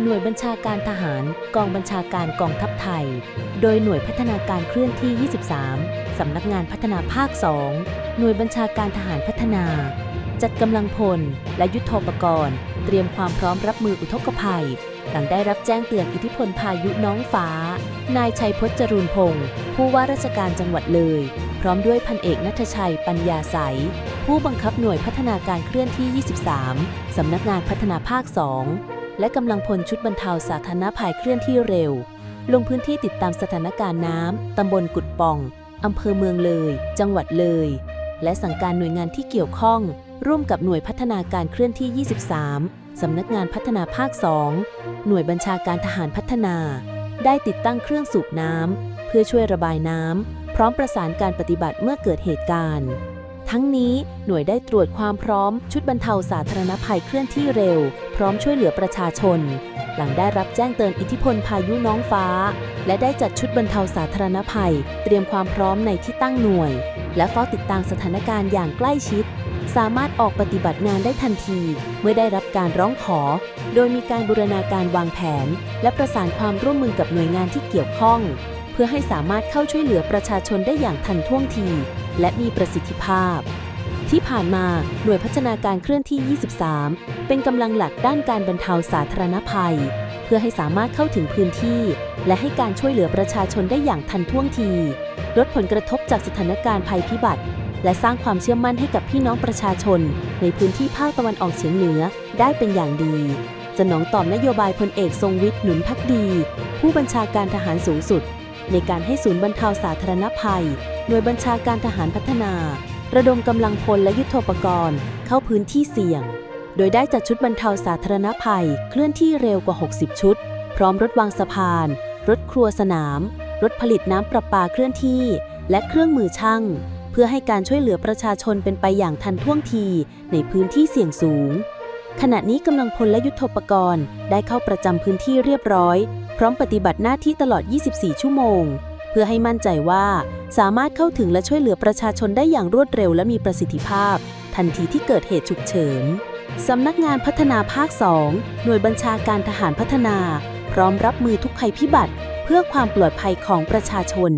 หน่วยบัญชาการทหารกองบัญชาการกองทัพไทย โดยหน่วยพัฒนาการเคลื่อนที่ 23 สำนักงานพัฒนาภาค 2 หน่วยบัญชาการทหารพัฒนา จัดกำลังพลและยุทโธปกรณ์ เตรียมความพร้อมรับมืออุทกภัย หลังได้รับแจ้งเตือนอิทธิพลพายุน้องฟ้า นายชัยพจน์จรูนพงศ์ผู้ว่าราชการจังหวัดเลย พร้อมด้วยพันเอกนัทชัยปัญญาใสผู้บังคับหน่วยพัฒนาการเคลื่อนที่ 23 สำนักงานพัฒนาภาค 2 และกำลังพลชุดบรรเทาสาธารณภัยเคลื่อนที่เร็ว ลงพื้นที่ติดตามสถานการณ์น้ำตำบลกุดป่องอำเภอเมืองเลย จังหวัดเลย และสั่งการหน่วยงานที่เกี่ยวข้อง ร่วมกับหน่วยพัฒนาการเคลื่อนที่ 23 สำนักงานพัฒนาภาค 2 หน่วยบัญชาการทหารพัฒนา ได้ติดตั้งเครื่องสูบน้ำเพื่อช่วยระบายน้ำพร้อมประสานการปฏิบัติเมื่อเกิดเหตุการณ์ ทั้งนี้หน่วยได้ตรวจความพร้อมชุดบรรเทาสาธารณภัยเคลื่อนที่เร็ว พร้อมช่วยเหลือประชาชน หลังได้รับแจ้งเตือนอิทธิพลพายุน้องฟ้า และได้จัดชุดบรรเทาสาธารณภัย เตรียมความพร้อมในที่ตั้งหน่วย และเฝ้าติดตามสถานการณ์อย่างใกล้ชิด สามารถออกปฏิบัติงานได้ทันที เมื่อได้รับการร้องขอ โดยมีการบูรณาการวางแผน และประสานความร่วมมือกับหน่วยงานที่เกี่ยวข้อง เพื่อให้สามารถเข้าช่วยเหลือประชาชนได้อย่างทันท่วงที และมีประสิทธิภาพ ที่ผ่านมาหน่วยพัฒนาการเคลื่อนที่ 23 เป็นกำลังหลักด้านการบรรเทาสาธารณภัย เพื่อให้สามารถเข้าถึงพื้นที่ และให้การช่วยเหลือประชาชนได้อย่างทันท่วงที ลดผลกระทบจากสถานการณ์ภัยพิบัติ และสร้างความเชื่อมั่นให้กับพี่น้องประชาชน ในพื้นที่ภาคตะวันออกเฉียงเหนือได้เป็นอย่างดีสนองตอบนโยบายพลเอกทรงวิทย์หนุนพักดี ผู้บัญชาการทหารสูงสุด ในการให้ศูนย์บรรเทาสาธารณภัย หน่วยบัญชาการทหารพัฒนา ระดมกำลังพลและยุทโธปกรณ์ เข้าพื้นที่เสี่ยง โดยได้จัดชุดบรรเทาสาธารณภัย เคลื่อนที่เร็วกว่า 60 ชุด พร้อมรถวางสะพาน รถครัวสนาม รถผลิตน้ำประปาเคลื่อนที่ และเครื่องมือช่างเพื่อให้การช่วยเหลือประชาชนเป็นไปอย่างทันท่วงทีในพื้นที่เสี่ยงสูง ขณะนี้กำลังพลและยุทธปกรณ์ได้เข้าประจำพื้นที่เรียบร้อย พร้อมปฏิบัติหน้าที่ตลอด 24 ชั่วโมง เพื่อให้มั่นใจว่าสามารถเข้าถึงและช่วยเหลือประชาชนได้อย่างรวดเร็วและมีประสิทธิภาพ ทันทีที่เกิดเหตุฉุกเฉินสำนักงานพัฒนาภาค 2 หน่วยบัญชาการทหารพัฒนา พร้อมรับมือทุกภัยพิบัติ เพื่อความปลอดภัยของประชาชน